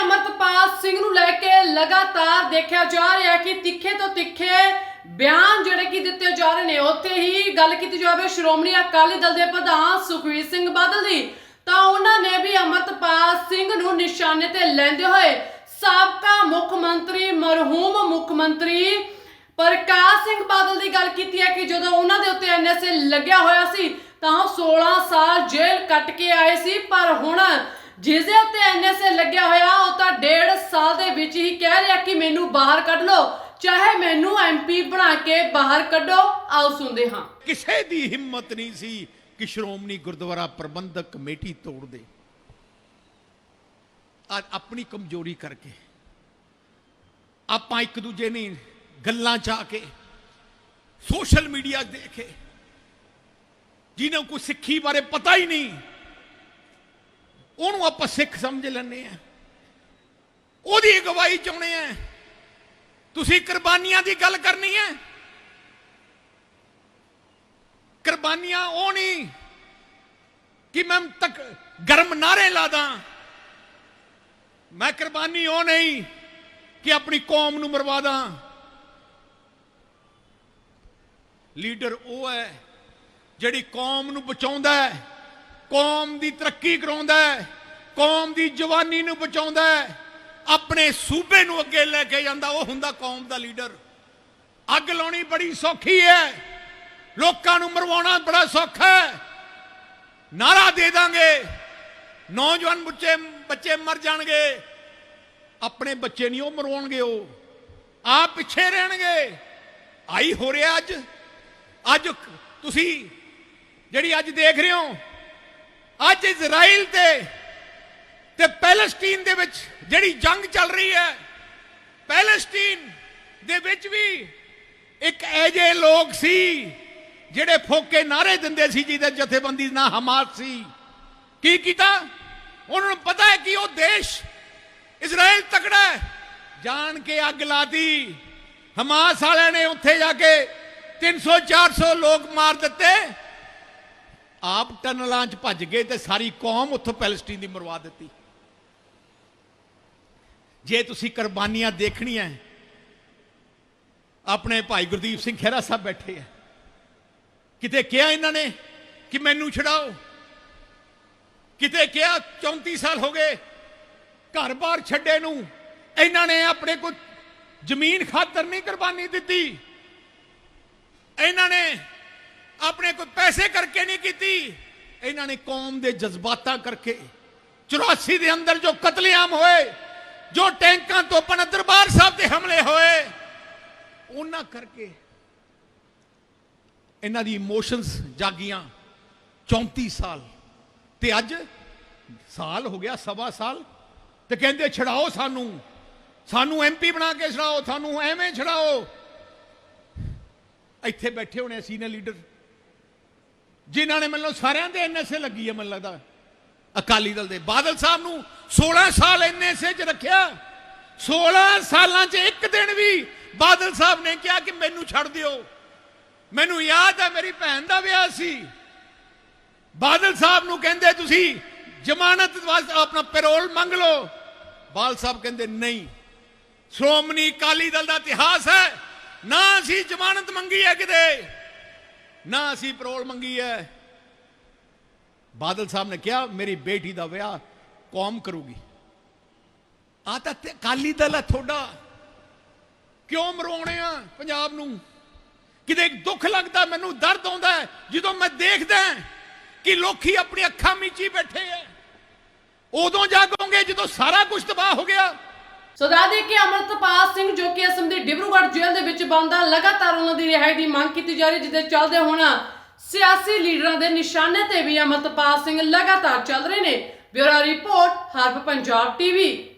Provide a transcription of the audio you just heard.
ਅਮਰਤਪਾਲ ਸਿੰਘ ਨੂੰ ਲੈ ਕੇ ਲਗਾਤਾਰ ਦੇਖਿਆ ਜਾ ਰਿਹਾ ਕਿ ਤਿੱਖੇ ਤੋਂ ਤਿੱਖੇ ਬਿਆਨ ਜਿਹੜੇ ਕਿ ਦਿੱਤੇ ਜਾ ਰਹੇ ਨੇ, ਉੱਥੇ ਹੀ ਗੱਲ ਕੀਤੀ ਜਾਵੇ ਸ਼੍ਰੋਮਣੀ ਅਕਾਲੀ ਦਲ ਦੇ ਪ੍ਰਧਾਨ ਸੁਖਵੀਰ ਸਿੰਘ ਬਾਦਲ ਦੀ, ਤਾਂ ਉਹਨਾਂ ਨੇ ਵੀ ਅਮਰਤਪਾਲ ਸਿੰਘ ਨੂੰ ਨਿਸ਼ਾਨੇ ਤੇ ਲੈਂਦੇ ਹੋਏ ਸਾਬਕਾ ਮੁੱਖ ਮੰਤਰੀ, ਮਰਹੂਮ ਮੁੱਖ ਮੰਤਰੀ ਪ੍ਰਕਾਸ਼ ਸਿੰਘ ਬਾਦਲ ਦੀ ਗੱਲ ਕੀਤੀ ਹੈ ਕਿ ਜਦੋਂ ਉਹਨਾਂ ਦੇ ਉੱਤੇ ਐਨਐਸਏ ਲੱਗਿਆ ਹੋਇਆ ਸੀ, ਤਾਂ ਉਹ 16 ਸਾਲ ਜੇਲ੍ਹ ਕੱਟ ਕੇ ਆਏ ਸੀ, ਪਰ ਹੁਣ ਜਿਸ ਦੇ ਉੱਤੇ ਐਨਐਸਏ ਲੱਗਿਆ ਹੋਇਆ, ਉਹ ਤਾਂ ਡੇਢ ਸਾਲ ਦੇ ਵਿੱਚ ਹੀ ਕਹਿ ਰਿਹਾ ਕਿ ਮੈਨੂੰ ਬਾਹਰ ਕੱਢ ਲਓ। ਚਾਹੇ ਮੈਨੂੰ ਐਮਪੀ ਬਣਾ ਕੇ ਬਾਹਰ ਕੱਢੋ, ਆਓ ਸੁਣਦੇ ਹਾਂ। ਕਿਸੇ ਦੀ ਹਿੰਮਤ ਨਹੀਂ ਸੀ ਕਿ ਸ਼੍ਰੋਮਣੀ ਗੁਰਦੁਆਰਾ ਪ੍ਰਬੰਧਕ ਕਮੇਟੀ ਤੋੜ ਦੇ। ਅੱਜ ਆਪਣੀ ਕਮਜ਼ੋਰੀ ਕਰਕੇ। ਆਪਾਂ ਇੱਕ ਦੂਜੇ ਨੇ ਗੱਲਾਂ ਚ ਕੇ, ਸੋਸ਼ਲ ਮੀਡੀਆ ਦੇਖੇ। ਜਿਹਨਾਂ ਕੋਈ ਸਿੱਖੀ ਬਾਰੇ ਪਤਾ ਹੀ ਨਹੀਂ ਉਹਨੂੰ ਆਪਾਂ ਸਿੱਖ ਸਮਝ ਲੈਂਦੇ ਆ। ਉਹਦੀ ਅਗਵਾਈ ਚਾਹੁੰਦੇ ਆ। ਤੁਸੀਂ ਕੁਰਬਾਨੀਆਂ ਦੀ ਗੱਲ ਕਰਨੀ ਹੈ ਕੁਰਬਾਨੀਆਂ ਉਹ ਨਹੀਂ ਕਿ ਮੈਂ ਤੱਕ ਗਰਮ ਨਾਰੇ ਲਾਦਾ ਮੈਂ ਕੁਰਬਾਨੀ ਉਹ ਨਹੀਂ ਕਿ ਆਪਣੀ ਕੌਮ ਨੂੰ ਮਰਵਾ ਦਾਂ। ਲੀਡਰ ਉਹ ਹੈ ਜਿਹੜੀ ਕੌਮ ਨੂੰ ਬਚਾਉਂਦਾ ਹੈ। ਕੌਮ ਦੀ ਤਰੱਕੀ ਕਰਾਉਂਦਾ ਹੈ, ਕੌਮ ਦੀ ਜਵਾਨੀ ਨੂੰ ਬਚਾਉਂਦਾ ਹੈ, ਆਪਣੇ ਸੂਬੇ ਨੂੰ ਅੱਗੇ ਲੈ ਕੇ ਜਾਂਦਾ, ਉਹ ਹੁੰਦਾ ਕੌਮ ਦਾ ਲੀਡਰ। ਅੱਗ ਲਾਉਣੀ ਬੜੀ ਸੌਖੀ ਹੈ, ਲੋਕਾਂ ਨੂੰ ਮਰਵਾਉਣਾ ਬੜਾ ਸੌਖਾ ਹੈ। ਨਾਰਾ ਦੇ ਦਾਂਗੇ, ਨੌਜਵਾਨ ਬੱਚੇ ਬੱਚੇ ਮਰ ਜਾਣਗੇ, ਆਪਣੇ ਬੱਚੇ ਨਹੀਂ ਉਹ ਮਰਵਾਉਣਗੇ ਉਹ ਆ ਪਿੱਛੇ ਰਹਿਣਗੇ। ਆਈ ਹੋ ਰਿਹਾ ਅੱਜ ਅੱਜ ਤੁਸੀਂ ਜਿਹੜੀ ਅੱਜ ਦੇਖ ਰਹੇ ਹੋ ਅੱਜ ਇਜ਼ਰਾਈਲ ਤੇ ਤੇ ਪੈਲਸਟੀਨ ਦੇ ਵਿੱਚ ਜਿਹੜੀ ਜੰਗ ਚੱਲ ਰਹੀ ਹੈ, ਪੈਲਸਟੀਨ ਦੇ ਵਿੱਚ ਵੀ ਇੱਕ ਐਜੇ ਲੋਕ ਸੀ ਜਿਹੜੇ ਫੋਕੇ ਨਾਰੇ ਦਿੰਦੇ ਸੀ ਜਿਹਦੇ ਜਥੇਬੰਦੀ ਦਾ ਨਾਂ ਹਮਾਸ ਸੀ। ਕੀ ਕੀਤਾ? ਉਹਨਾਂ ਨੂੰ ਪਤਾ ਹੈ ਕਿ ਉਹ ਦੇਸ਼ ਇਜ਼ਰਾਈਲ ਤਕੜਾ ਹੈ। ਜਾਣ ਕੇ ਅੱਗ ਲਾਤੀ। ਹਮਾਸ ਵਾਲਿਆਂ ਨੇ ਉੱਥੇ ਜਾ ਕੇ 300 400 ਲੋਕ ਮਾਰ ਦਿੱਤੇ। ਆਪ ਟਨਲਾਂ 'ਚ ਭੱਜ ਗਏ ਤੇ ਸਾਰੀ ਕੌਮ ਉੱਥੋਂ ਪੈਲਸਟੀਨ ਦੀ ਮਰਵਾ ਦਿੱਤੀ। ਜੇ ਤੁਸੀਂ ਕੁਰਬਾਨੀਆਂ ਦੇਖਣੀਆਂ ਆਪਣੇ ਭਾਈ ਗੁਰਦੀਪ ਸਿੰਘ ਖਹਿਰਾ ਸਾਹਿਬ ਬੈਠੇ ਆ ਕਿਤੇ ਕਿਹਾ ਇਹਨਾਂ ਨੇ ਕਿ ਮੈਨੂੰ ਛਡਾਓ? ਕਿਤੇ ਕਿਹਾ 34 ਸਾਲ ਹੋ ਗਏ ਘਰ-ਬਾਰ ਛੱਡੇ ਨੂੰ, ਇਹਨਾਂ ਨੇ ਆਪਣੇ ਕੋ ਜ਼ਮੀਨ ਖਾਤਰ ਨਹੀਂ ਕੁਰਬਾਨੀ ਦਿੱਤੀ। ਇਹਨਾਂ ਨੇ ਆਪਣੇ ਕੋਈ ਪੈਸੇ ਕਰਕੇ ਨਹੀਂ ਕੀਤੀ। ਇਹਨਾਂ ਨੇ ਕੌਮ ਦੇ ਜਜ਼ਬਾਤਾਂ ਕਰਕੇ 84 ਦੇ ਅੰਦਰ ਜੋ ਕਤਲੇਆਮ ਹੋਏ, ਜੋ ਟੈਂਕਾਂ ਤੋਂ ਆਪਣਾ ਦਰਬਾਰ ਸਾਹਿਬ ਤੇ ਹਮਲੇ ਹੋਏ, ਉਹਨਾਂ ਕਰਕੇ ਇਹਨਾਂ ਦੀ ਇਮੋਸ਼ਨਸ ਜਾਗੀਆਂ 34 ਸਾਲ। ਤੇ ਅੱਜ ਸਾਲ ਹੋ ਗਿਆ, ਸਵਾ ਸਾਲ। ਤੇ ਕਹਿੰਦੇ, ਛਡਾਓ ਸਾਨੂੰ। ਸਾਨੂੰ ਐਮਪੀ ਬਣਾ ਕੇ ਛਡਾਓ, ਸਾਨੂੰ ਐਵੇਂ ਛਡਾਓ। ਇੱਥੇ ਬੈਠੇ ਹੋਣੇ ਸੀਨੀਅਰ ਲੀਡਰ ਜਿਨ੍ਹਾਂ ਨੇ ਮੈਨੂੰ ਸਾਰਿਆਂ ਦੇ ਐਨਐਸਏ ਲੱਗੀ ਹੈ ਮੈਨੂੰ ਲੱਗਦਾ। ਅਕਾਲੀ ਦਲ ਦੇ। ਬਾਦਲ ਸਾਹਿਬ ਨੂੰ 16 ਸਾਲ ਐਨਐਸਏ 'ਚ ਰੱਖਿਆ। 16 ਸਾਲਾਂ 'ਚ ਇੱਕ ਦਿਨ ਵੀ ਬਾਦਲ ਸਾਹਿਬ ਨੇ ਕਿਹਾ ਕਿ ਮੈਨੂੰ ਛੱਡ ਦਿਓ। ਮੈਨੂੰ ਯਾਦ ਹੈ ਮੇਰੀ ਭੈਣ ਦਾ ਵਿਆਹ ਸੀ। ਬਾਦਲ ਸਾਹਿਬ ਨੂੰ ਕਹਿੰਦੇ, ਤੁਸੀਂ ਜ਼ਮਾਨਤ ਵਾਸਤੇ ਆਪਣਾ ਪੈਰੋਲ ਮੰਗ ਲਓ। ਬਾਲ ਸਾਹਿਬ ਕਹਿੰਦੇ, ਨਹੀਂ। ਸ਼੍ਰੋਮਣੀ ਅਕਾਲੀ ਦਲ ਦਾ ਇਤਿਹਾਸ ਹੈ। ਨਾ ਅਸੀਂ ਜ਼ਮਾਨਤ ਮੰਗੀ ਹੈ ਕਿਤੇ। ਨਾ ਅਸੀਂ ਪਰੋਲ ਮੰਗੀ ਹੈ। ਬਾਦਲ ਸਾਹਿਬ ਨੇ ਕਿਹਾ, ਮੇਰੀ ਬੇਟੀ ਦਾ ਵਿਆਹ ਕੌਮ ਕਰੂਗੀ। ਆ ਤਾਂ ਤੇ ਅਕਾਲੀ ਦਲ ਹੈ ਤੁਹਾਡਾ। ਕਿਉਂ ਮਰਵਾਉਣੇ ਆ ਪੰਜਾਬ ਨੂੰ? ਕਿਤੇ ਦੁੱਖ ਲੱਗਦਾ, ਮੈਨੂੰ ਦਰਦ ਆਉਂਦਾ ਜਦੋਂ ਮੈਂ ਦੇਖਦਾ ਕਿ ਲੋਕੀ ਆਪਣੀ ਅੱਖਾਂ ਮੀਚੀ ਬੈਠੇ ਐ ਉਦੋਂ ਜਾਗੋਗੇ ਜਦੋਂ ਸਾਰਾ ਕੁਝ ਤਬਾਹ ਹੋ ਗਿਆ। ਸੋ ਦੱਸਦੇ ਕਿ ਅਮਰਤਪਾਲ ਸਿੰਘ ਜੋ ਕਿ ਅਸਮ ਦੀ ਡਿਬਰੂਗੜ੍ਹ ਜੇਲ੍ਹ ਦੇ ਵਿੱਚ ਬੰਦ ਆ, ਲਗਾਤਾਰ ਉਹਨਾਂ ਦੀ ਰਿਹਾਈ ਦੀ ਮੰਗ ਕੀਤੀ ਜਾ ਰਹੀ ਜਿੱਦੇ ਚੱਲਦੇ ਹੁਣ ਸਿਆਸੀ ਲੀਡਰਾਂ ਦੇ ਨਿਸ਼ਾਨੇ ਤੇ ਵੀ ਅਮਰਤਪਾਲ ਸਿੰਘ ਲਗਾਤਾਰ ਚੱਲ ਰਹੇ ਨੇ। ਬਿਊਰੋ ਰਿਪੋਰਟ ਹਰਪ ਪੰਜਾਬ ਟੀਵੀ।